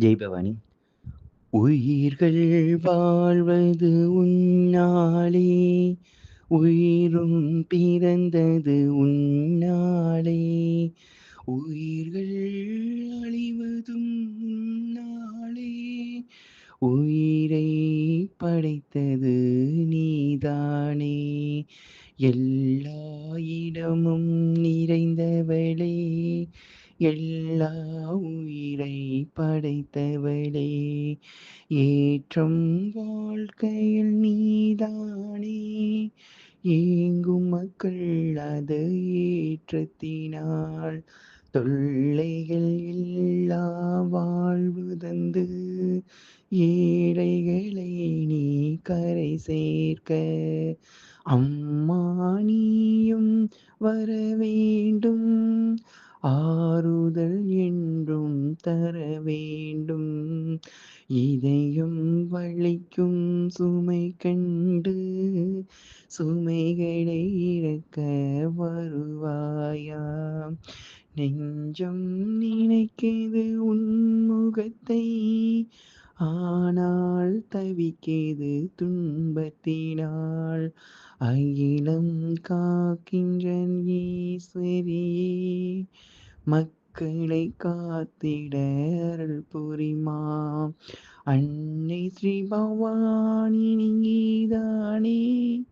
ஜெய்பவானி. உயிர்கள் வாழ்வது உன்னாலே உயிரும் பிறந்தது உன்னாலே. உயிர்கள் அழிவதும் உன்னாலே உயிரை படைத்தது நீதானே. எல்லா இடமும் நிறைந்தவளே எல்லா உயிரை படைத்தவளே ஏற்றம் வாழ்க்கையில் நீதானே. ஏங்கும் மக்கள் அது ஏற்றத்தினால் தொல்லைகள் இல்லா வாழ்வு தந்து ஏழைகளை நீ கரை சேர்க்க. அம்மா நீயும் வர வேண்டும். ஆறுதல் என்றும் தர வேண்டும். இதையும் வழிக்கும் சுமை கண்டு சுமைகளை இறக்க வருவாயா? நெஞ்சம் நினைக்கிறது உன்முகத்தை ஆனால் தவிக்கிறது துன்பத்தினால். அகிலம் காக்கின்ற ஈஸ்வரியே மக்களை காத்திட அருள் புரிமா. அன்னை ஸ்ரீ பவானி நீதானே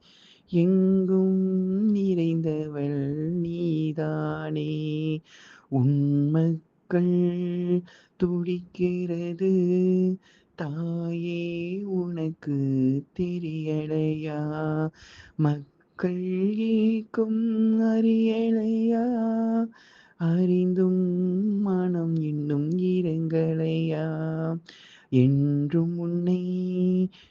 எங்கும் நிறைந்தவள் நீதானே. உன் மக்கள் துடிக்கிறது தாயே உனக்கு தெரியலையா? மக்கள் ஏக்கும் அறியலையா? அறிந்தும் மனம் இன்னும் இறங்கலையா என்றும் உன்னை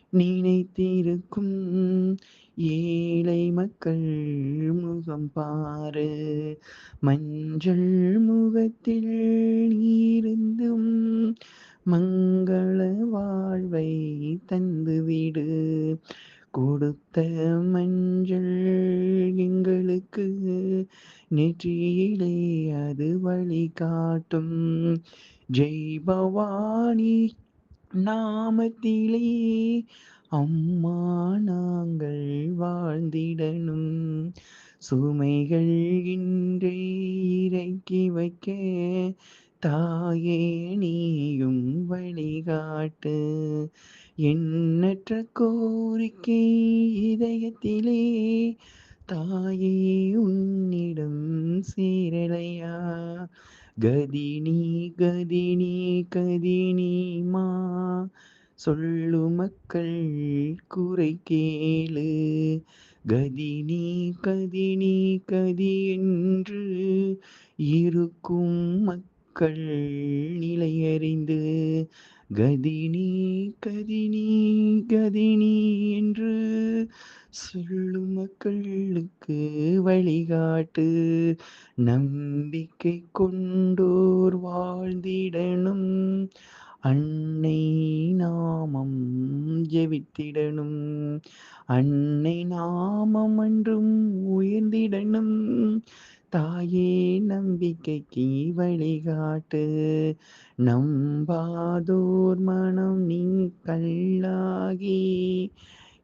நினைத்திருக்கும் ஏழை மக்கள் முகம் பாரு. மஞ்சள் முகத்தில் நீருந்தும் மங்கள வாழ்வை தந்துவிடு. கொடுத்த நெற்றியிலே அது வழி காட்டும் ஜெய் பவானி நாமத்திலே அம்மா நாங்கள் வாழ்ந்திடணும். சுமைகள் இன்றே இறக்கி வைக்க தாயே நீயும் வழிகாட்டு. எண்ணற்ற கோரிக்கை இதயத்திலே தாயே உன்னிடம் சேரலையா? கதினி கதினி கதினி மா. சொல்லு மக்கள் குறை கேளு. கதினி கதினி கதி என்று இருக்கும் மக்கள் நிலையறிந்து. கதினி கதினி கதினி என்று சொல்லும் மக்களுக்கு வழிகாட்டு. நம்பிக்கை கொண்டோர் வாழ்ந்திடணும். அன்னை நாமம் ஜெபித்திடணும். அன்னை நாமம் என்றும் உயர்ந்திடணும். தாயே நம்பிக்கைக்கு வழிகாட்டு. நம்பாதோர் மனம் நீ கல்லாகி.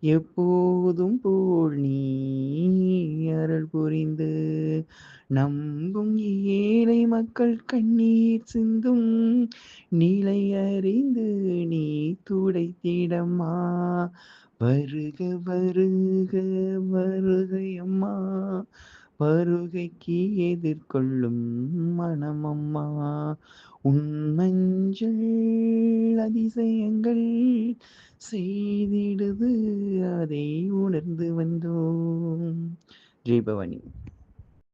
எப்போதும் போல் நீ அருள் புரிந்து நம்பும் ஏழை மக்கள் கண்ணீர் சிந்தும் நிலை அறிந்து நீ துடைத்திடம்மா வருக வருக வருகையம்மா வருகைக்கு எதிர்கொள்ளும் மனமம்மா உன் அதிசயங்கள் செய்திடுது அதை உணர்ந்து வந்தோம். ஜெய் பவானி.